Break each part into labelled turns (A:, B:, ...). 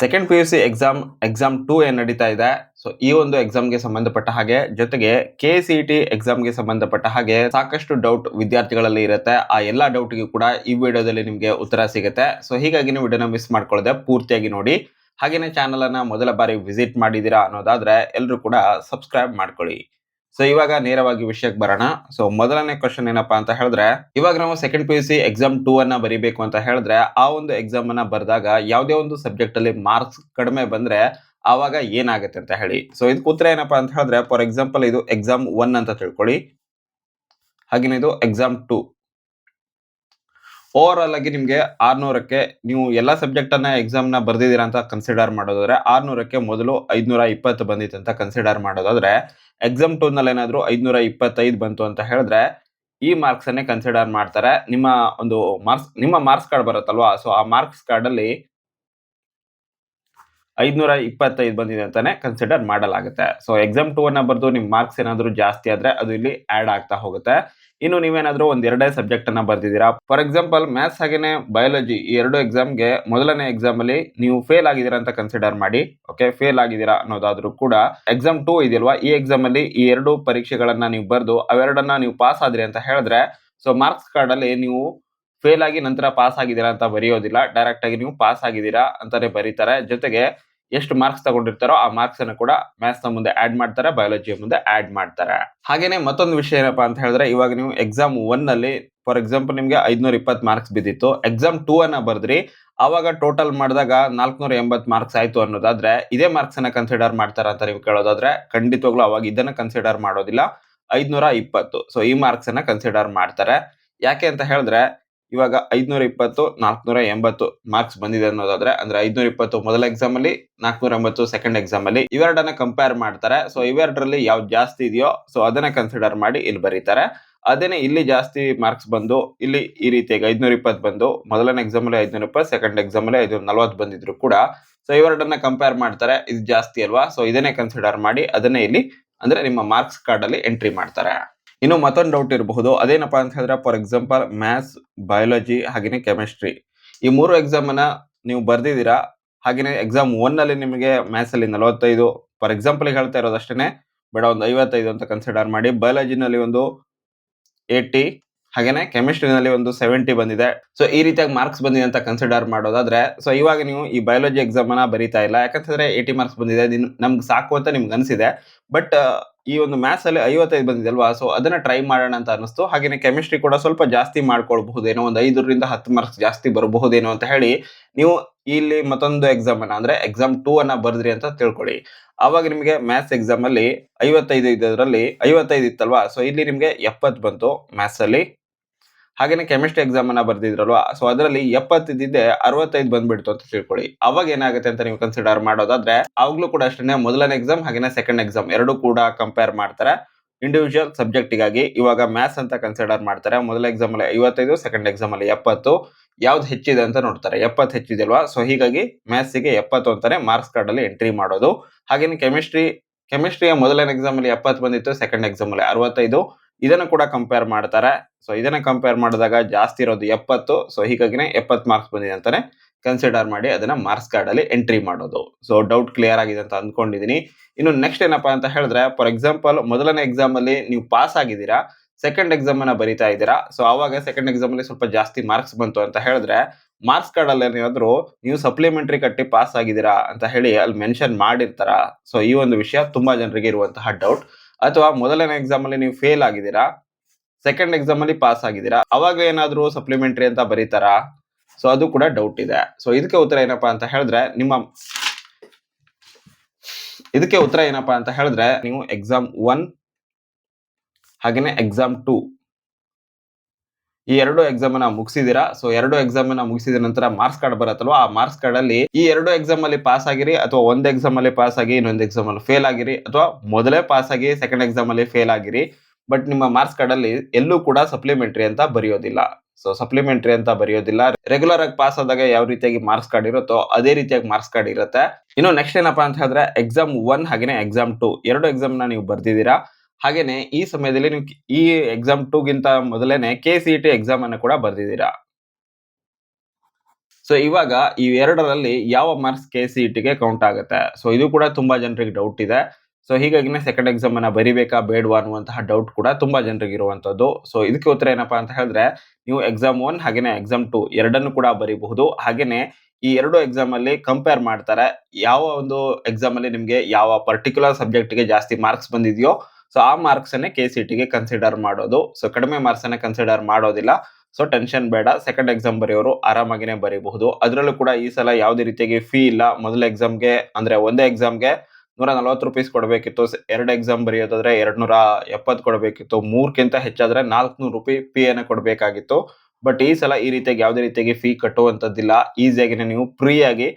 A: Second P U C exam exam two ಏನ್ ನಡೀತಾ ಇದೆ? ಸೊ ಈ ಒಂದು ಎಕ್ಸಾಮ್ಗೆ ಸಂಬಂಧಪಟ್ಟ ಹಾಗೆ, ಜೊತೆಗೆ ಕೆ ಸಿ ಟಿ ಎಕ್ಸಾಮ್ಗೆ ಸಂಬಂಧಪಟ್ಟ ಹಾಗೆ ಸಾಕಷ್ಟು ಡೌಟ್ ವಿದ್ಯಾರ್ಥಿಗಳಲ್ಲಿ ಇರುತ್ತೆ. ಆ ಎಲ್ಲ ಡೌಟ್ಗೂ ಕೂಡ ಈ ವಿಡಿಯೋದಲ್ಲಿ ನಿಮಗೆ ಉತ್ತರ ಸಿಗುತ್ತೆ. ಸೊ ಹೀಗಾಗಿ ನೀವು ವಿಡಿಯೋನ ಮಿಸ್ ಮಾಡ್ಕೊಳ್ಳದೆ ಪೂರ್ತಿಯಾಗಿ ನೋಡಿ. ಹಾಗೆಯೇ ಚಾನಲನ್ನು ಮೊದಲ ಬಾರಿ ವಿಸಿಟ್ ಮಾಡಿದ್ದೀರಾ ಅನ್ನೋದಾದ್ರೆ ಎಲ್ಲರೂ ಕೂಡ ಸಬ್ಸ್ಕ್ರೈಬ್ ಮಾಡ್ಕೊಳ್ಳಿ. ಸೊ ಇವಾಗ ನೇರವಾಗಿ ವಿಷಯಕ್ಕೆ ಬರೋಣ. ಸೊ ಮೊದಲನೇ ಕ್ವಶನ್ ಏನಪ್ಪಾ ಅಂತ ಹೇಳಿದ್ರೆ, ಇವಾಗ ನಾವು second P U C exam two ಅನ್ನ ಬರಿಬೇಕು ಅಂತ ಹೇಳಿದ್ರೆ, ಆ ಒಂದು ಎಕ್ಸಾಮ್ ಅನ್ನ ಬರೆದಾಗ ಯಾವುದೇ ಒಂದು ಸಬ್ಜೆಕ್ಟ್ ಅಲ್ಲಿ ಮಾರ್ಕ್ಸ್ ಕಡಿಮೆ ಬಂದ್ರೆ ಆವಾಗ ಏನಾಗುತ್ತೆ ಅಂತ ಹೇಳಿ. ಸೊ ಇದಕ್ಕೆ ಉತ್ತರ ಏನಪ್ಪಾ ಅಂತ ಹೇಳಿದ್ರೆ ಫಾರ್ ಎಕ್ಸಾಂಪಲ್ ಇದು ಎಕ್ಸಾಮ್ ಒನ್ ಅಂತ ತಿಳ್ಕೊಳ್ಳಿ. ಹಾಗೇನೆ ಇದು ಎಕ್ಸಾಮ್ ಟೂ ಓವರ್ ಆಗಿ ನಿಮ್ಗೆ ಆರ್ನೂರಕ್ಕೆ ನೀವು ಎಲ್ಲ ಸಬ್ಜೆಕ್ಟ್ ಎಕ್ಸಾಮ್ನ ಬರ್ದಿದ್ದೀರಾ ಅಂತ ಕನ್ಸಿಡರ್ ಮಾಡೋದಾದ್ರೆ, ಆರ್ನೂರಕ್ಕೆ ಮೊದಲು ಐದ್ನೂರ ಇಪ್ಪತ್ತು ಬಂದಿತ್ತು ಅಂತ ಕನ್ಸಿಡರ್ ಮಾಡೋದಾದ್ರೆ ಎಕ್ಸಾಮ್ ಟೂನಲ್ಲಿ ಏನಾದರೂ ಐದುನೂರ ಇಪ್ಪತ್ತೈದು ಬಂತು ಅಂತ ಹೇಳಿದ್ರೆ, ಈ ಮಾರ್ಕ್ಸನ್ನೇ ಕನ್ಸಿಡರ್ ಮಾಡ್ತಾರೆ. ನಿಮ್ಮ ಒಂದು ಮಾರ್ಕ್ಸ್ ನಿಮ್ಮ ಮಾರ್ಕ್ಸ್ ಕಾರ್ಡ್ ಬರುತ್ತಲ್ವಾ? ಸೊ ಆ ಮಾರ್ಕ್ಸ್ ಕಾರ್ಡ್ ಅಲ್ಲಿ ಐದ್ನೂರ ಇಪ್ಪತ್ತೈದು ಬಂದಿದೆ ಅಂತಾನೆ ಕನ್ಸಿಡರ್ ಮಾಡಲಾಗುತ್ತೆ. ಸೊ ಎಕ್ಸಾಮ್ ಟೂ ಅನ್ನ ಬರೆದು ನಿಮ್ ಮಾರ್ಕ್ಸ್ ಏನಾದರೂ ಜಾಸ್ತಿ ಆದ್ರೆ ಅದು ಇಲ್ಲಿ ಆಡ್ ಆಗ್ತಾ ಹೋಗುತ್ತೆ. ಇನ್ನು ನೀವೇನಾದ್ರೂ ಒಂದ್ ಎರಡೇ ಸಬ್ಜೆಕ್ಟ್ ಅನ್ನ ಬರ್ದಿದ್ದೀರಾ? ಫಾರ್ ಎಕ್ಸಾಂಪಲ್ ಮ್ಯಾಥ್ಸ್ ಹಾಗೇನೆ ಬಯಾಲಜಿ ಈ ಎರಡು ಎಕ್ಸಾಮ್ಗೆ ಮೊದಲನೇ ಎಕ್ಸಾಮ್ ಅಲ್ಲಿ ನೀವು ಫೇಲ್ ಆಗಿದ್ದೀರಾ ಅಂತ ಕನ್ಸಿಡರ್ ಮಾಡಿ ಓಕೆ ಫೇಲ್ ಆಗಿದ್ದೀರಾ ಅನ್ನೋದಾದ್ರೂ ಕೂಡ ಎಕ್ಸಾಮ್ ಟೂ ಇದೆಯಲ್ವಾ? ಈ ಎಕ್ಸಾಮ್ ಅಲ್ಲಿ ಈ ಎರಡು ಪರೀಕ್ಷೆಗಳನ್ನ ನೀವು ಬರೆದು ಅವೆರಡನ್ನ ನೀವು ಪಾಸ್ ಆದ್ರಿ ಅಂತ ಹೇಳಿದ್ರೆ ಸೊ ಮಾರ್ಕ್ಸ್ ಕಾರ್ಡ್ ಅಲ್ಲಿ ನೀವು ಫೇಲ್ ಆಗಿ ನಂತರ ಪಾಸ್ ಆಗಿದ್ದೀರಾ ಅಂತ ಬರೆಯೋದಿಲ್ಲ. ಡೈರೆಕ್ಟ್ ಆಗಿ ನೀವು ಪಾಸ್ ಆಗಿದ್ದೀರಾ ಅಂತಾನೆ ಬರೀತಾರೆ. ಜೊತೆಗೆ ಎಷ್ಟು ಮಾರ್ಕ್ಸ್ ತಗೊಂಡಿರ್ತಾರೋ ಆ ಮಾರ್ಕ್ಸ್ ಅನ್ನು ಕೂಡ ಮ್ಯಾಥ್ಸ್ನ ಮುಂದೆ ಆಡ್ ಮಾಡ್ತಾರೆ ಬಯಾಲಜಿ ಮುಂದೆ ಆಡ್ ಮಾಡ್ತಾರೆ. ಹಾಗೇನೆ ಮತ್ತೊಂದು ವಿಷಯ ಏನಪ್ಪಾ ಅಂತ ಹೇಳಿದ್ರೆ, ಇವಾಗ ನೀವು ಎಕ್ಸಾಮ್ ಒನ್ನಲ್ಲಿ ಫಾರ್ ಎಕ್ಸಾಂಪಲ್ ನಿಮ್ಗೆ ಐದ್ನೂರ ಇಪ್ಪತ್ತು ಮಾರ್ಕ್ಸ್ ಬಿದ್ದಿತ್ತು. ಎಕ್ಸಾಮ್ ಟೂ ಅನ್ನ ಬರ್ದ್ರಿ ಅವಾಗ ಟೋಟಲ್ ಮಾಡಿದಾಗ ನಾಲ್ಕುನೂರ ಎಂಬತ್ತು ಮಾರ್ಕ್ಸ್ ಆಯ್ತು ಅನ್ನೋದಾದ್ರೆ, ಇದೇ ಮಾರ್ಕ್ಸ್ ಅನ್ನ ಕನ್ಸಿಡರ್ ಮಾಡ್ತಾರ ಅಂತ ನೀವು ಕೇಳೋದಾದ್ರೆ, ಖಂಡಿತವಾಗ್ಲೂ ಅವಾಗ ಇದನ್ನ ಕನ್ಸಿಡರ್ ಮಾಡೋದಿಲ್ಲ. ಐದ್ನೂರ ಇಪ್ಪತ್ತು ಸೊ ಈ ಮಾರ್ಕ್ಸ್ ಅನ್ನ ಕನ್ಸಿಡರ್ ಮಾಡ್ತಾರೆ. ಯಾಕೆ ಅಂತ ಹೇಳಿದ್ರೆ ಇವಾಗ ಐದ್ನೂರ ಇಪ್ಪತ್ತು, ನಾಲ್ಕುನೂರ ಎಂಬತ್ತು ಮಾರ್ಕ್ಸ್ ಬಂದಿದೆ ಅನ್ನೋದಾದ್ರೆ, ಅಂದ್ರೆ ಐದ್ನೂರ ಇಪ್ಪತ್ತು ಮೊದಲ ಎಕ್ಸಾಮ್ ಅಲ್ಲಿ, ನಾಲ್ಕುನೂರ ಎಂಬತ್ತು ಸೆಕೆಂಡ್ ಎಕ್ಸಾಮ್ ಅಲ್ಲಿ, ಇವೆರಡನ್ನ ಕಂಪೇರ್ ಮಾಡ್ತಾರೆ. ಸೊ ಇವೆರಡರಲ್ಲಿ ಯಾವ್ದು ಜಾಸ್ತಿ ಇದೆಯೋ ಸೊ ಅದನ್ನ ಕನ್ಸಿಡರ್ ಮಾಡಿ ಇಲ್ಲಿ ಬರೀತಾರೆ. ಅದೇನೆ ಇಲ್ಲಿ ಜಾಸ್ತಿ ಮಾರ್ಕ್ಸ್ ಬಂದು, ಇಲ್ಲಿ ಈ ರೀತಿಯಾಗಿ ಐದ್ನೂರ ಇಪ್ಪತ್ತು ಬಂದು, ಮೊದಲನೇ ಎಕ್ಸಾಮ್ ಅಲ್ಲಿ ಐದ್ನೂರ ಇಪ್ಪತ್ತು ಸೆಕೆಂಡ್ ಎಕ್ಸಾಮ್ ಅಲ್ಲಿ ಐದ್ನೂರ ನಲ್ವತ್ತು ಬಂದಿದ್ರು ಕೂಡ ಸೊ ಇವೆರಡನ್ನ ಕಂಪೇರ್ ಮಾಡ್ತಾರೆ. ಇದು ಜಾಸ್ತಿ ಅಲ್ವಾ? ಸೊ ಇದನ್ನೇ ಕನ್ಸಿಡರ್ ಮಾಡಿ, ಅದನ್ನೇ ಇಲ್ಲಿ, ಅಂದ್ರೆ ನಿಮ್ಮ ಮಾರ್ಕ್ಸ್ ಕಾರ್ಡ್ ಅಲ್ಲಿ ಎಂಟ್ರಿ ಮಾಡ್ತಾರೆ. ಇನ್ನು ಮತ್ತೊಂದು ಡೌಟ್ ಇರಬಹುದು. ಅದೇನಪ್ಪ ಅಂತ ಹೇಳಿದ್ರೆ ಫಾರ್ ಎಕ್ಸಾಂಪಲ್ ಮ್ಯಾಥ್ಸ್ ಬಯಾಲಜಿ ಹಾಗೇನೆ ಕೆಮಿಸ್ಟ್ರಿ ಈ ಮೂರು ಎಕ್ಸಾಮ್ ಅನ್ನ ನೀವು ಬರ್ದಿದ್ದೀರಾ? ಹಾಗೇನೆ ಎಕ್ಸಾಮ್ ಒನ್ ಅಲ್ಲಿ ನಿಮಗೆ ಮ್ಯಾಥ್ಸ್ ಅಲ್ಲಿ ನಲವತ್ತೈದು. ಫಾರ್ ಎಕ್ಸಾಂಪಲ್ ಹೇಳ್ತಾ ಇರೋದಷ್ಟೇ ಬೇಡ, ಒಂದು ಐವತ್ತೈದು ಅಂತ ಕನ್ಸಿಡರ್ ಮಾಡಿ. ಬಯಾಲಜಿನಲ್ಲಿ ಒಂದು ಏಯ್ಟಿ ಹಾಗೇನೆ ಕೆಮಿಸ್ಟ್ರಿನಲ್ಲಿ ಒಂದು ಸೆವೆಂಟಿ ಬಂದಿದೆ. ಸೊ ಈ ರೀತಿಯಾಗಿ ಮಾರ್ಕ್ಸ್ ಬಂದಿದೆ ಅಂತ ಕನ್ಸಿಡರ್ ಮಾಡೋದಾದ್ರೆ ಸೊ ಇವಾಗ ನೀವು ಈ ಬಯಾಲಜಿ ಎಕ್ಸಾಮ್ ಅನ್ನ ಬರೀತಾ ಇಲ್ಲ. ಯಾಕಂತಂದ್ರೆ ಏಯ್ಟಿ ಮಾರ್ಕ್ಸ್ ಬಂದಿದೆ. ನಿಮ್- ನಮ್ಗೆ ಸಾಕು ಅಂತ ನಿಮ್ಗೆ ಅನಿಸಿದೆ. ಬಟ್ ಈ ಒಂದು ಮ್ಯಾಥ್ಸ್ ಅಲ್ಲಿ ಐವತ್ತೈದು ಬಂದಿದೆ ಅಲ್ವಾ ಸೊ ಅದನ್ನ ಟ್ರೈ ಮಾಡೋಣ ಅಂತ ಅನಿಸ್ತು ಹಾಗೇನೆ ಕೆಮಿಸ್ಟ್ರಿ ಕೂಡ ಸ್ವಲ್ಪ ಜಾಸ್ತಿ ಮಾಡ್ಕೊಳ್ಬಹುದೇನೋ, ಒಂದು ಐದರಿಂದ ಹತ್ತು ಮಾರ್ಕ್ಸ್ ಜಾಸ್ತಿ ಬರಬಹುದೇನೋ ಅಂತ ಹೇಳಿ ನೀವು ಇಲ್ಲಿ ಮತ್ತೊಂದು ಎಕ್ಸಾಮ್ ಅನ್ನ, ಅಂದ್ರೆ ಎಕ್ಸಾಮ್ ಟೂ ಅನ್ನ ಬರೆದ್ರಿ ಅಂತ ತಿಳ್ಕೊಳ್ಳಿ. ಅವಾಗ ನಿಮಗೆ ಮ್ಯಾಥ್ಸ್ ಎಕ್ಸಾಮ್ ಅಲ್ಲಿ ಐವತ್ತೈದು ಇದ್ದದ್ರಲ್ಲಿ ಐವತ್ತೈದು ಇತ್ತಲ್ವಾ? ಸೊ ಇಲ್ಲಿ ನಿಮಗೆ ಎಪ್ಪತ್ತು ಬಂತು ಮ್ಯಾಥ್ಸ್ ಅಲ್ಲಿ. ಹಾಗೇನೆ ಕೆಮಿಸ್ಟ್ರಿ ಎಕ್ಸಾಮ್ ಅನ್ನ ಬರ್ದಿದ್ರಲ್ವಾ? ಸೊ ಅದರಲ್ಲಿ ಎಪ್ಪತ್ತಿದ್ದೆ ಅರವತ್ತೈದು ಬಂದ್ಬಿಡ್ತು ಅಂತ ತಿಳ್ಕೊಳ್ಳಿ. ಅವಾಗ ಏನಾಗುತ್ತೆ ಅಂತ ನೀವು ಕನ್ಸಿಡರ್ ಮಾಡೋದಾದ್ರೆ, ಅವಾಗ್ಲೂ ಕೂಡ ಅಷ್ಟೇ ಮೊದಲನೇ ಎಕ್ಸಾಮ್ ಹಾಗೇನೆ ಸೆಕೆಂಡ್ ಎಕ್ಸಾಮ್ ಎರಡು ಕೂಡ ಕಂಪೇರ್ ಮಾಡ್ತಾರೆ. ಇಂಡಿವಿಜುವಲ್ ಸಬ್ಜೆಕ್ಟಿಗಾಗಿ ಇವಾಗ ಮ್ಯಾಥ್ಸ್ ಅಂತ ಕನ್ಸಿಡರ್ ಮಾಡ್ತಾರೆ. ಮೊದಲ ಎಕ್ಸಾಮ್ ಅಲ್ಲಿ ಐವತ್ತೈದು ಸೆಕೆಂಡ್ ಎಕ್ಸಾಮ್ ಅಲ್ಲಿ ಎಪ್ಪತ್ತು. ಯಾವ್ದು ಹೆಚ್ಚಿದೆ ಅಂತ ನೋಡ್ತಾರೆ. ಎಪ್ಪತ್ತು ಹೆಚ್ಚಿದೆ ಅಲ್ವಾ ಸೊ ಹೀಗಾಗಿ ಮ್ಯಾಥ್ಸಿಗೆ ಎಪ್ಪತ್ತು ಅಂತಾನೆ ಮಾರ್ಕ್ಸ್ ಕಾರ್ಡ್ ಅಲ್ಲಿ ಎಂಟ್ರಿ ಮಾಡೋದು. ಹಾಗೇನೆ ಕೆಮಿಸ್ಟ್ರಿ ಕೆಮಿಸ್ಟ್ರಿಯ ಮೊದಲನೇ ಎಕ್ಸಾಮ್ ಅಲ್ಲಿ ಎಪ್ಪತ್ತು ಬಂದಿತ್ತು ಸೆಕೆಂಡ್ ಎಕ್ಸಾಮ್ ಅಲ್ಲಿ ಅರವತ್ತೈದು. ಇದನ್ನು ಕೂಡ ಕಂಪೇರ್ ಮಾಡ್ತಾರೆ. ಸೊ ಇದನ್ನ ಕಂಪೇರ್ ಮಾಡಿದಾಗ ಜಾಸ್ತಿ ಇರೋದು ಎಪ್ಪತ್ತು. ಸೊ ಹೀಗಾಗಿನೇ ಎಪ್ಪತ್ತು ಮಾರ್ಕ್ಸ್ ಬಂದಿದೆ ಅಂತಾನೆ ಕನ್ಸಿಡರ್ ಮಾಡಿ ಅದನ್ನ ಮಾರ್ಕ್ಸ್ ಕಾರ್ಡ್ ಅಲ್ಲಿ ಎಂಟ್ರಿ ಮಾಡೋದು. ಸೊ ಡೌಟ್ ಕ್ಲಿಯರ್ ಆಗಿದೆ ಅಂತ ಅಂದ್ಕೊಂಡಿದ್ದೀನಿ ಇನ್ನು ನೆಕ್ಸ್ಟ್ ಏನಪ್ಪಾ ಅಂತ ಹೇಳಿದ್ರೆ ಫಾರ್ ಎಕ್ಸಾಂಪಲ್ ಮೊದಲನೇ ಎಕ್ಸಾಮ್ ಅಲ್ಲಿ ನೀವು ಪಾಸ್ ಆಗಿದ್ದೀರಾ ಸೆಕೆಂಡ್ ಎಕ್ಸಾಮ್ ಅನ್ನ ಬರಿತಾ ಇದ್ದೀರಾ. ಸೊ ಆವಾಗ ಸೆಕೆಂಡ್ ಎಕ್ಸಾಮ್ ಅಲ್ಲಿ ಸ್ವಲ್ಪ ಜಾಸ್ತಿ ಮಾರ್ಕ್ಸ್ ಬಂತು ಅಂತ ಹೇಳಿದ್ರೆ ಮಾರ್ಕ್ಸ್ ಕಾರ್ಡ್ ಅಲ್ಲಿ ಏನಾದ್ರು ನೀವು ಸಪ್ಲಿಮೆಂಟರಿ ಕಟ್ಟಿ ಪಾಸ್ ಆಗಿದ್ದೀರಾ ಅಂತ ಹೇಳಿ ಅಲ್ಲಿ ಮೆನ್ಷನ್ ಮಾಡಿರ್ತಾರ? ಸೊ ಈ ಒಂದು ವಿಷಯ ತುಂಬಾ ಜನರಿಗೆ ಇರುವಂತಹ ಡೌಟ್ ಅಥವಾ ಮೊದಲನೇ ಎಕ್ಸಾಮ್ ಅಲ್ಲಿ ನೀವು ಫೇಲ್ ಆಗಿದ್ದೀರಾ? ಸೆಕೆಂಡ್ ಎಕ್ಸಾಮ್ ಅಲ್ಲಿ ಪಾಸ್ ಆಗಿದ್ದೀರಾ? ಅವಾಗ ಏನಾದ್ರು ಸಪ್ಲಿಮೆಂಟರಿ ಅಂತ ಬರೀತಾರಾ? ಸೊ ಅದು ಕೂಡ ಡೌಟ್ ಇದೆ. ಸೊ ಇದಕ್ಕೆ ಉತ್ತರ ಏನಪ್ಪಾ ಅಂತ ಹೇಳಿದ್ರೆ, ನಿಮ್ಮ ಇದಕ್ಕೆ ಉತ್ತರ ಏನಪ್ಪಾ ಅಂತ ಹೇಳಿದ್ರೆ, ನೀವು ಎಕ್ಸಾಮ್ ಒನ್ ಹಾಗೇನೆ ಎಕ್ಸಾಮ್ ಟೂ ಈ ಎರಡು ಎಕ್ಸಾಮ್ ಅನ್ನ ಮುಗಿಸಿದೀರಾ? ಸೊ ಎರಡು ಎಕ್ಸಾಮ್ ಅನ್ನ ಮುಗಿಸಿದ ನಂತರ ಮಾರ್ಕ್ಸ್ ಕಾರ್ಡ್ ಬರುತ್ತಲ್ವಾ? ಆ ಮಾರ್ಕ್ಸ್ ಕಾರ್ಡ್ ಅಲ್ಲಿ ಈ ಎರಡು ಎಕ್ಸಾಮ್ ಅಲ್ಲಿ ಪಾಸ್ ಆಗಿರಿ ಅಥವಾ ಒಂದ್ ಎಕ್ಸಾಮ್ ಅಲ್ಲಿ ಪಾಸ್ ಆಗಿ ಇನ್ನೊಂದು ಎಕ್ಸಾಮ್ ಅಲ್ಲಿ ಫೇಲ್ ಆಗಿರಿ ಅಥವಾ ಮೊದಲೇ ಪಾಸ್ ಆಗಿ ಸೆಕೆಂಡ್ ಎಕ್ಸಾಮ್ ಅಲ್ಲಿ ಫೇಲ್ ಆಗಿರಿ ಬಟ್ ನಿಮ್ಮ ಮಾರ್ಕ್ಸ್ ಕಾರ್ಡ್ ಅಲ್ಲಿ ಎಲ್ಲೂ ಕೂಡ ಸಪ್ಲಿಮೆಂಟ್ರಿ ಅಂತ ಬರೆಯೋದಿಲ್ಲ. ಸೊ ಸಪ್ಲಿಮೆಂಟ್ರಿ ಅಂತ ಬರೆಯೋದಿಲ್ಲ. ರೆಗ್ಯುಲರ್ ಆಗಿ ಪಾಸ್ ಆದಾಗ ಯಾವ ರೀತಿಯಾಗಿ ಮಾರ್ಕ್ಸ್ ಕಾರ್ಡ್ ಇರುತ್ತೋ ಅದೇ ರೀತಿಯಾಗಿ ಮಾರ್ಕ್ಸ್ ಕಾರ್ಡ್ ಇರುತ್ತೆ. ಇನ್ನು ನೆಕ್ಸ್ಟ್ ಏನಪ್ಪಾ ಅಂತ ಹೇಳಿದ್ರೆ ಎಕ್ಸಾಮ್ ಒನ್ ಹಾಗೇನೆ ಎಕ್ಸಾಮ್ ಟು ಎರಡು ಎಕ್ಸಾಮ್ನ ನೀವು ಬರ್ದಿದ್ದೀರಾ? ಹಾಗೇನೆ ಈ ಸಮಯದಲ್ಲಿ ನೀವು ಈ ಎಕ್ಸಾಮ್ ಟೂ ಗಿಂತ ಮೊದಲೇನೆ ಕೆ ಸಿ ಟಿ ಎಕ್ಸಾಮ್ ಅನ್ನು ಕೂಡ ಬರೆದಿದ್ದೀರಾ? ಸೊ ಇವಾಗ ಈ ಎರಡರಲ್ಲಿ ಯಾವ ಮಾರ್ಕ್ಸ್ ಕೆ ಸಿ ಟಿಗೆ ಕೌಂಟ್ ಆಗುತ್ತೆ? ಸೊ ಇದು ಕೂಡ ತುಂಬಾ ಜನರಿಗೆ ಡೌಟ್ ಇದೆ. ಸೊ ಹೀಗಾಗಿನೇ ಸೆಕೆಂಡ್ ಎಕ್ಸಾಮ್ ಅನ್ನ ಬರಿಬೇಕಾ ಬೇಡವಾ ಅನ್ನುವಂತಹ ಡೌಟ್ ಕೂಡ ತುಂಬಾ ಜನರಿಗೆ ಇರುವಂತದ್ದು. ಸೊ ಇದಕ್ಕೆ ಉತ್ತರ ಏನಪ್ಪಾ ಅಂತ ಹೇಳಿದ್ರೆ, ನೀವು ಎಕ್ಸಾಮ್ ಒನ್ ಹಾಗೇನೆ ಎಕ್ಸಾಮ್ ಟು ಎರಡನ್ನು ಕೂಡ ಬರೀಬಹುದು. ಹಾಗೇನೆ ಈ ಎರಡು ಎಕ್ಸಾಮ್ ಅಲ್ಲಿ ಕಂಪೇರ್ ಮಾಡ್ತಾರೆ, ಯಾವ ಒಂದು ಎಕ್ಸಾಮ್ ಅಲ್ಲಿ ನಿಮ್ಗೆ ಯಾವ ಪರ್ಟಿಕ್ಯುಲರ್ ಸಬ್ಜೆಕ್ಟ್ಗೆ ಜಾಸ್ತಿ ಮಾರ್ಕ್ಸ್ ಬಂದಿದೆಯೋ ಸೊ ಆ ಮಾರ್ಕ್ಸ್ ಅನ್ನೇ ಕೆ ಸಿ ಟಿಗೆ ಕನ್ಸಿಡರ್ ಮಾಡೋದು. ಸೊ ಕಡಿಮೆ ಮಾರ್ಕ್ಸ್ ಅನ್ನ ಕನ್ಸಿಡರ್ ಮಾಡೋದಿಲ್ಲ. ಸೊ ಟೆನ್ಷನ್ ಬೇಡ. ಸೆಕೆಂಡ್ ಎಕ್ಸಾಮ್ ಬರೆಯೋರು ಆರಾಮಾಗಿನೇ ಬರೀಬಹುದು. ಅದರಲ್ಲೂ ಕೂಡ ಈ ಸಲ ಯಾವುದೇ ರೀತಿಯಾಗಿ ಫೀ ಇಲ್ಲ. ಮೊದಲ ಎಕ್ಸಾಮ್ಗೆ ಅಂದ್ರೆ ಒಂದೇ ಎಕ್ಸಾಮ್ಗೆ ನೂರ ನಲ್ವತ್ತು ರುಪೀಸ್ ಕೊಡಬೇಕಿತ್ತು. ಎರಡು ಎಕ್ಸಾಮ್ ಬರೆಯೋದಾದ್ರೆ ಎರಡ್ ನೂರ ಎಪ್ಪತ್ತು ಕೊಡಬೇಕಿತ್ತು. ಮೂರ್ಕ್ಕಿಂತ ಹೆಚ್ಚಾದ್ರೆ ನಾಲ್ಕುನೂರು ರೂಪಾಯಿ ಫೀ ಅನ್ನ ಕೊಡಬೇಕಾಗಿತ್ತು. ಬಟ್ ಈ ಸಲ ಈ ರೀತಿಯಾಗಿ ಯಾವುದೇ ರೀತಿಯಾಗಿ ಫೀ ಕಟ್ಟುವಂಥದ್ದಿಲ್ಲ. ಈಸಿಯಾಗಿ ನೀವು ಫ್ರೀ ಆಗಿ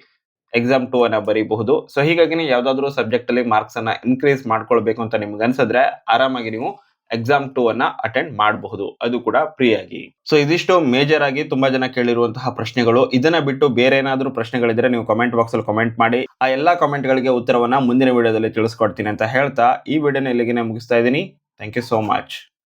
A: ಎಕ್ಸಾಮ್ ಟೂ ಅನ್ನ ಬರೀಬಹುದು. ಸೊ ಹೀಗಾಗಿ ಯಾವ್ದಾದ್ರು ಸಬ್ಜೆಕ್ಟ್ ಅಲ್ಲಿ ಮಾರ್ಕ್ಸ್ ಅನ್ನ ಇನ್ಕ್ರೀಸ್ ಮಾಡ್ಕೊಳ್ಬೇಕು ಅಂತ ನಿಮ್ಗೆ ಅನ್ಸಿದ್ರೆ ಆರಾಮಾಗಿ ನೀವು ಎಕ್ಸಾಮ್ ಟೂ ಅನ್ನ ಅಟೆಂಡ್ ಮಾಡಬಹುದು. ಅದು ಕೂಡ ಫ್ರೀ ಆಗಿ. ಸೊ ಇದಿಷ್ಟು ಮೇಜರ್ ಆಗಿ ತುಂಬಾ ಜನ ಕೇಳಿರುವಂತಹ ಪ್ರಶ್ನೆಗಳು. ಇದನ್ನ ಬಿಟ್ಟು ಬೇರೆ ಏನಾದ್ರೂ ಪ್ರಶ್ನೆಗಳಿದ್ರೆ ನೀವು ಕಮೆಂಟ್ ಬಾಕ್ಸ್ ಅಲ್ಲಿ ಕಮೆಂಟ್ ಮಾಡಿ. ಆ ಎಲ್ಲಾ ಕಮೆಂಟ್ ಗಳಿಗೆ ಉತ್ತರವನ್ನ ಮುಂದಿನ ವಿಡಿಯೋದಲ್ಲಿ ತಿಳಿಸ್ಕೊಡ್ತೀನಿ ಅಂತ ಹೇಳ್ತಾ ಈ ವಿಡಿಯೋನ ಇಲ್ಲಿಗೆ ಮುಗಿಸ್ತಾ ಇದ್ದೀನಿ. Thank you so much